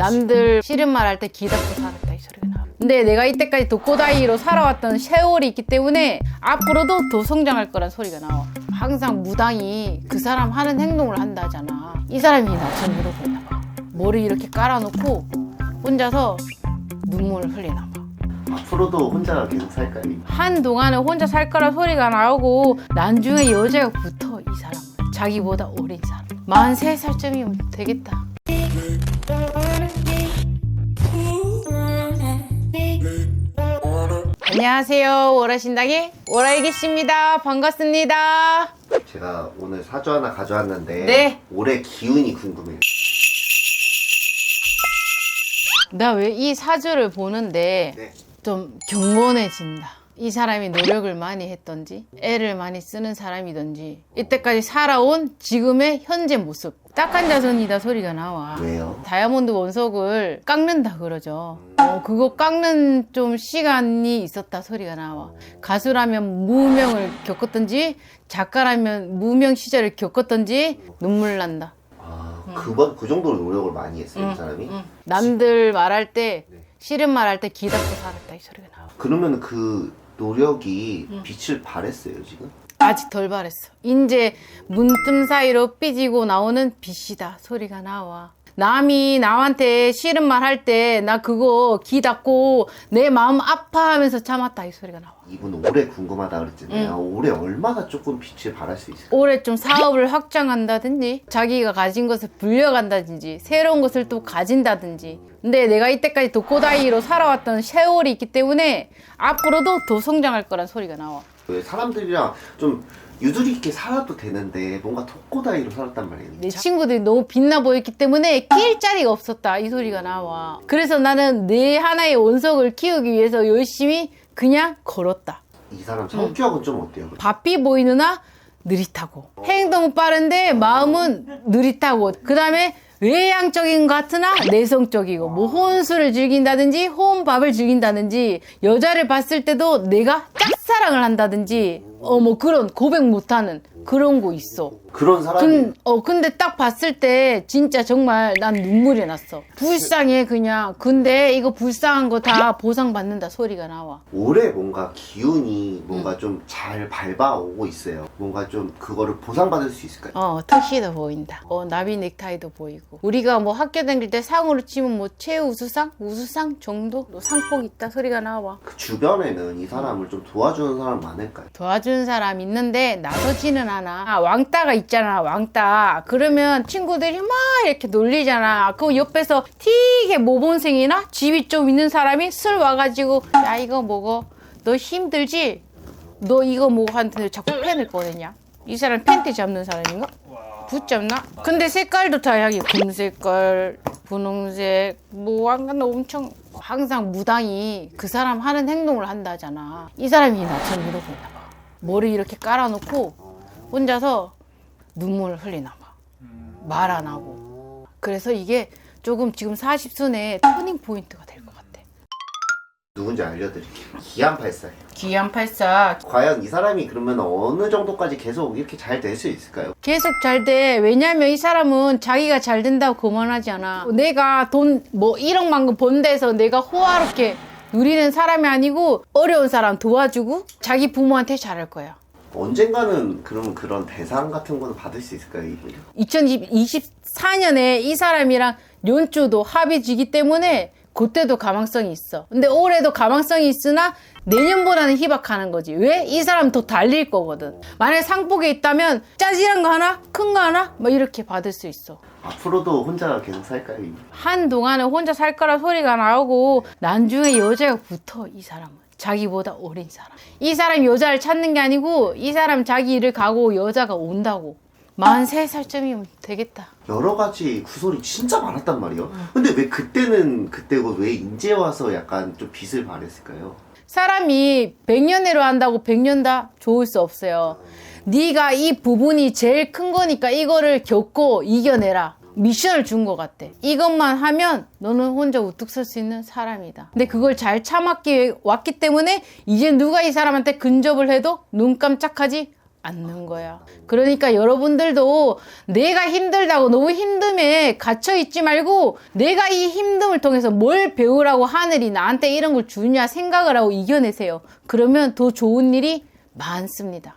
남들 싫은 말 할 때 기답고 살았다 이 소리가 나와. 근데 내가 이때까지 독고다이로 살아왔던 세월이 있기 때문에 앞으로도 더 성장할 거란 소리가 나와. 항상 무당이 그 사람 하는 행동을 한다잖아. 이 사람이 나처럼 이러고 있나 봐. 머리 이렇게 깔아놓고 혼자서 눈물을 흘리나 봐. 앞으로도 혼자 계속 살까요? 한동안은 혼자 살 거란 소리가 나오고 나중에 여자가 붙어 이 사람 자기보다 어린 사람 43살쯤이면 되겠다 안녕하세요 오라신당의 오라이기 씨입니다 반갑습니다 제가 오늘 사주 하나 가져왔는데 네. 올해 기운이 궁금해요. 나 왜 이 사주를 보는데 네. 좀 경건해진다. 이 사람이 노력을 많이 했던지, 애를 많이 쓰는 사람이던지, 이때까지 살아온 지금의 현재 모습. 딱한 자선이다 소리가 나와. 왜요? 다이아몬드 원석을 깎는다 그러죠. 어, 그거 깎는 좀 시간이 있었다 소리가 나와. 가수라면 무명을 겪었던지, 작가라면 무명 시절을 겪었던지, 눈물 난다. 아, 그번 그 정도로 노력을 많이 했어요, 이 사람이? 응. 남들 말할 때, 네. 싫은 말 할 때 기답고 살았다 이 소리가 나와. 그러면 그 노력이 빛을 발했어요, 지금? 아직 덜 바랬어. 이제 문틈 사이로 삐지고 나오는 빛이다 소리가 나와. 남이 남한테 싫은 말 할 때 나 그거 기 닫고 내 마음 아파하면서 참았다 이 소리가 나와. 이분 올해 궁금하다 그랬잖아요. 올해 얼마나 조금 빛을 발할 수 있을까요? 올해 좀 사업을 확장한다든지 자기가 가진 것을 불려간다든지 새로운 것을 또 가진다든지 근데 내가 이때까지 독고다이로 살아왔던 세월이 있기 때문에 앞으로도 더 성장할 거란 소리가 나와. 왜 사람들이랑 좀 유두리 있게 살아도 되는데 뭔가 독고다이로 살았단 말이에요. 내 친구들이 너무 빛나 보였기 때문에 낄 자리가 없었다. 이 소리가 나와. 그래서 나는 내 하나의 원석을 키우기 위해서 열심히 그냥 걸었다. 이 사람 성격은 좀 어때요? 바삐 보이느나 느릿하고. 행동은 빠른데 마음은 느릿하고. 그 다음에 외향적인 것 같으나 내성적이고. 뭐 혼술을 즐긴다든지 혼밥을 즐긴다든지 여자를 봤을 때도 내가 짝 사랑을 한다든지 어 뭐 그런 고백 못하는 그런 거 있어 그런 사람이 근, 어, 근데 딱 봤을 때 진짜 정말 난 눈물이 났어. 불쌍해, 그냥. 근데 이거 불쌍한 거 다 보상받는다 소리가 나와. 올해 뭔가 기운이 뭔가 좀 잘 밟아오고 있어요. 뭔가 좀 그거를 보상받을 수 있을까요? 어, 턱시도 보인다. 어, 나비 넥타이도 보이고. 우리가 뭐 학교 다닐 때 상으로 치면 뭐 최우수상? 우수상 정도? 또 상복 있다 소리가 나와. 그 주변에는 이 사람을 좀 도와주는 사람 많을까요? 도와주는 사람 있는데 나서지는 않아. 아, 왕따가 있잖아, 왕따. 그러면 친구들이 막 이렇게 놀리잖아. 그 옆에서 되게 모범생이나 집이 좀 있는 사람이 슬 와가지고 야 이거 먹어. 너 힘들지? 너 이거 먹어 한테 자꾸 펜을 꺼내냐? 이 사람 팬티 잡는 사람인가? 붙잡나? 근데 색깔도 다양해. 금색깔, 분홍색, 뭐 약간 엄청 항상 무당이 그 사람 하는 행동을 한다잖아. 이 사람이 나처럼 이러고 있나 봐. 머리 이렇게 깔아놓고 혼자서 눈물을 흘리나 봐. 말 안 하고. 그래서 이게 조금 지금 40순에 터닝 포인트가 될 것 같아. 누군지 알려드릴게요. 기안팔사예요. 기안84 과연 이 사람이 그러면 어느 정도까지 계속 이렇게 잘 될 수 있을까요? 계속 잘 돼. 왜냐면 이 사람은 자기가 잘 된다고 그만하지 않아. 내가 돈 뭐 1억만큼 번 데서 내가 호화롭게 누리는 사람이 아니고 어려운 사람 도와주고 자기 부모한테 잘할 거야. 언젠가는 그러면 그런 대상 같은 거는 받을 수 있을까요, 이분이? 2024년에 이 사람이랑 연주도 합의지기 때문에 그때도 가망성이 있어. 근데 올해도 가망성이 있으나 내년보다는 희박하는 거지. 왜? 이 사람 더 달릴 거거든. 만약에 상복에 있다면 짜질한 거 하나? 큰 거 하나? 뭐 이렇게 받을 수 있어. 앞으로도 혼자 계속 살까요? 한동안은 혼자 살 거라 소리가 나오고 나중에 여자가 붙어 이 사람은 자기보다 어린 사람 이 사람 여자를 찾는 게 아니고 이 사람 자기 일을 가고 여자가 온다고 43살쯤이면 되겠다 여러 가지 구설이 진짜 많았단 말이에요. 근데 왜 그때는 그때고 왜 이제 와서 약간 좀 빛을 발했을까요? 사람이 100년내로 한다고 100년 다 좋을 수 없어요 네가 이 부분이 제일 큰 거니까 이거를 겪고 이겨내라 미션을 준 것 같아. 이것만 하면 너는 혼자 우뚝 설 수 있는 사람이다. 근데 그걸 잘 참았기 왔기 때문에 이제 누가 이 사람한테 근접을 해도 눈 깜짝하지 않는 거야. 그러니까 여러분들도 내가 힘들다고 너무 힘듦에 갇혀 있지 말고 내가 이 힘듦을 통해서 뭘 배우라고 하늘이 나한테 이런 걸 주냐 생각을 하고 이겨내세요. 그러면 더 좋은 일이 많습니다.